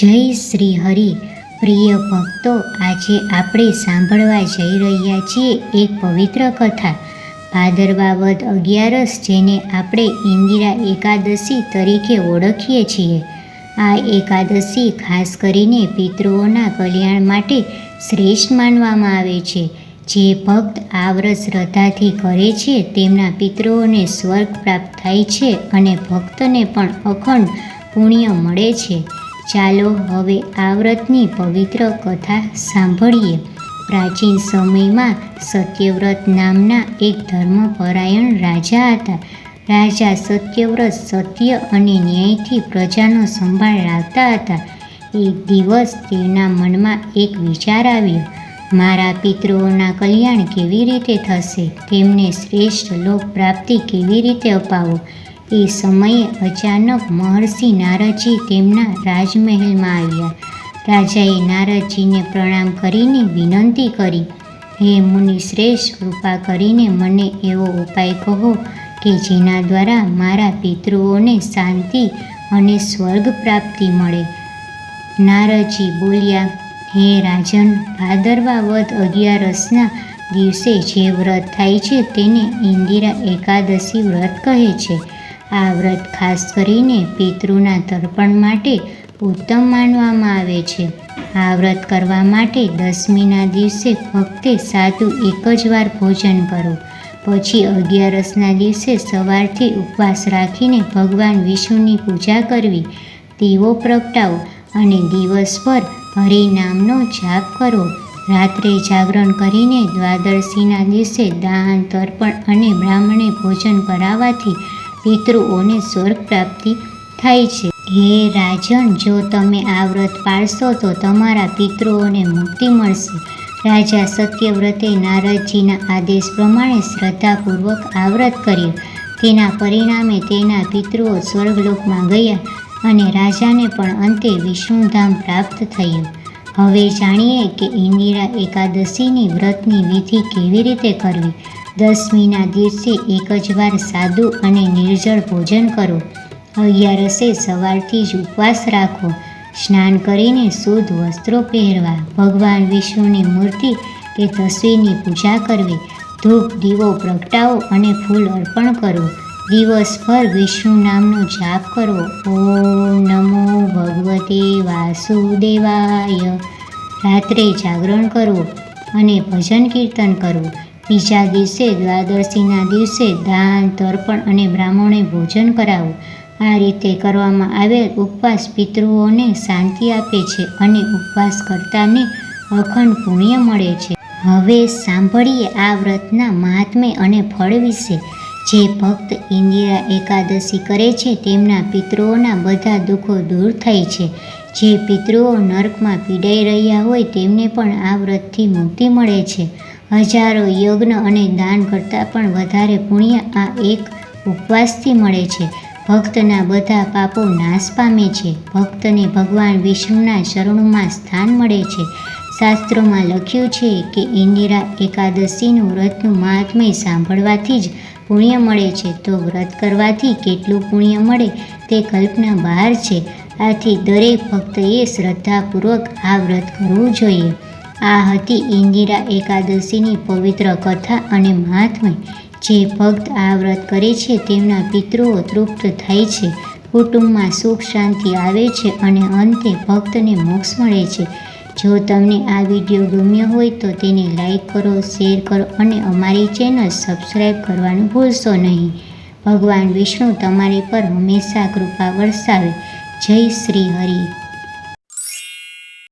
જય શ્રી હરિ. પ્રિય ભક્તો, આજે આપણે સાંભળવા જઈ રહ્યા છીએ એક પવિત્ર કથા. ભાદરવા વદ અગિયારસ, જેને આપણે ઇન્દિરા એકાદશી તરીકે ઓળખીએ છીએ. આ એકાદશી ખાસ કરીને પિતૃઓના કલ્યાણ માટે શ્રેષ્ઠ માનવામાં આવે છે. જે ભક્ત આ વ્રત શ્રદ્ધાથી કરે છે, તેમના પિતૃઓને સ્વર્ગ પ્રાપ્ત થાય છે અને ભક્તને પણ અખંડ પુણ્ય મળે છે. ચાલો હવે આ વ્રતની પવિત્ર કથા સાંભળીએ. પ્રાચીન સમયમાં સત્યવ્રત નામના એક ધર્મપરાયણ રાજા હતા. રાજા સત્યવ્રત સત્ય અને ન્યાયથી પ્રજાનો સંભાળ રાખતા હતા. એક દિવસ તેના મનમાં એક વિચાર આવ્યો, મારા પિતૃઓના કલ્યાણ કેવી રીતે થશે? તેમને શ્રેષ્ઠ લોક પ્રાપ્તિ કેવી રીતે અપાવો? એ સમયે અચાનક મહર્ષિ નારદજી તેમના રાજમહેલમાં આવ્યા. રાજાએ નારદજીને પ્રણામ કરીને વિનંતી કરી, હે મુનિ શ્રેષ્ઠ, કૃપા કરીને મને એવો ઉપાય કહો કે જેના દ્વારા મારા પિતૃઓને શાંતિ અને સ્વર્ગ પ્રાપ્તિ મળે. નારદજી બોલ્યા, હે રાજન, ભાદરવા વધ અગિયારસના દિવસે જે વ્રત થાય છે તેને ઇન્દિરા એકાદશી વ્રત કહે છે. આ વ્રત ખાસ કરીને પિતૃના તર્પણ માટે ઉત્તમ માનવામાં આવે છે. આ વ્રત કરવા માટે દસમીના દિવસે ફક્ત સાદું એક જ વાર ભોજન કરો. પછી અગિયારસના દિવસે સવારથી ઉપવાસ રાખીને ભગવાન વિષ્ણુની પૂજા કરવી, દીવો પ્રગટાવો અને દિવસભર હરિનામનો જાપ કરો. રાત્રે જાગરણ કરીને દ્વાદશીના દિવસે દાન, તર્પણ અને બ્રાહ્મણે ભોજન કરાવવાથી પિતૃઓને સ્વર્ગ પ્રાપ્તિ થાય છે. હે રાજન જો તમે આ વ્રત પાળશો તો તમારા પિતૃઓને મુક્તિ મળશે. રાજા સત્યવ્રતે નારદજીના આદેશ પ્રમાણે શ્રદ્ધાપૂર્વક આ વ્રત કર્યું. તેના પરિણામે તેના પિતૃઓ સ્વર્ગલોકમાં ગયા અને રાજાને પણ અંતે વિષ્ણુધામ પ્રાપ્ત થયું. હવે જાણીએ કે ઇન્દિરા એકાદશીની વ્રતની વિધિ કેવી રીતે કરવી? દસમીના દિવસે એક જ વાર સાદું અને નિર્જળ ભોજન કરો. અગિયારસે સવારથી જ ઉપવાસ રાખો. સ્નાન કરીને શુદ્ધ વસ્ત્રો પહેરવા. ભગવાન વિષ્ણુની મૂર્તિ કે તસવીરની પૂજા કરવી. ધૂપ, દીવો, પ્રગટાવો અને ફૂલ અર્પણ કરો. દિવસભર વિષ્ણુ નામનો જાપ કરવો ઓમ નમો ભગવતે વાસુદેવાય. રાત્રે જાગરણ કરવું અને ભજન કીર્તન કરવું બીજા દિવસે, દ્વાદશીના દિવસે દાન, તર્પણ અને બ્રાહ્મણે ભોજન કરાવવું આ રીતે કરવામાં આવેલ ઉપવાસ પિતૃઓને શાંતિ આપે છે અને ઉપવાસ કરતાને અખંડ પુણ્ય મળે છે. હવે સાંભળીએ આ વ્રતના મહાત્મ્ય અને ફળ વિશે. જે ભક્ત ઇન્દિરા એકાદશી કરે છે, તેમના પિતૃઓના બધા દુઃખો દૂર થાય છે. જે પિતૃઓ નર્કમાં પીડાઈ રહ્યા હોય, તેમને પણ આ વ્રતથી મુક્તિ મળે છે. હજારો યજ્ઞ અને દાન કરતાં પણ વધારે પુણ્ય આ એક ઉપવાસથી મળે છે. ભક્તના બધા પાપો નાશ પામે છે. ભક્તને ભગવાન વિષ્ણુના શરણોમાં સ્થાન મળે છે. શાસ્ત્રોમાં લખ્યું છે કે ઇન્દિરા એકાદશીનું વ્રતનું મહાત્મ્ય સાંભળવાથી જ પુણ્ય મળે છે. તો વ્રત કરવાથી કેટલું પુણ્ય મળે તે કલ્પના બહાર છે. આથી દરેક ભક્તએ શ્રદ્ધાપૂર્વક આ વ્રત કરવું જોઈએ. આ હતી ઇન્દિરા એકાદશીની પવિત્ર કથા અને મહાત્મ્ય. જે ભક્ત આ વ્રત કરે છે, તેમના પિતૃઓ તૃપ્ત થાય છે. કુટુંબમાં સુખ શાંતિ આવે છે અને અંતે ભક્તને મોક્ષ મળે છે. જો તમને આ વીડિયો ગમ્યો હોય તો તેને લાઈક કરો, શેર કરો અને અમારી ચેનલ સબસ્ક્રાઈબ કરવાનું ભૂલશો નહીં. ભગવાન વિષ્ણુ તમારી પર હંમેશા કૃપા વરસાવે. જય શ્રી હરિ.